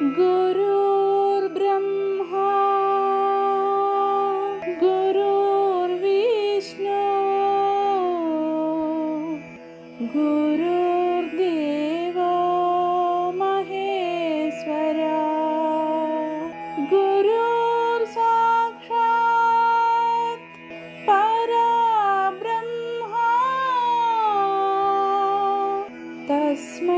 गुरुर्ब्रह्मा गुरुर्विष्णु गुरुर्देवो महेश्वरा गुरुर्साक्षात् परब्रह्मा। तस्मै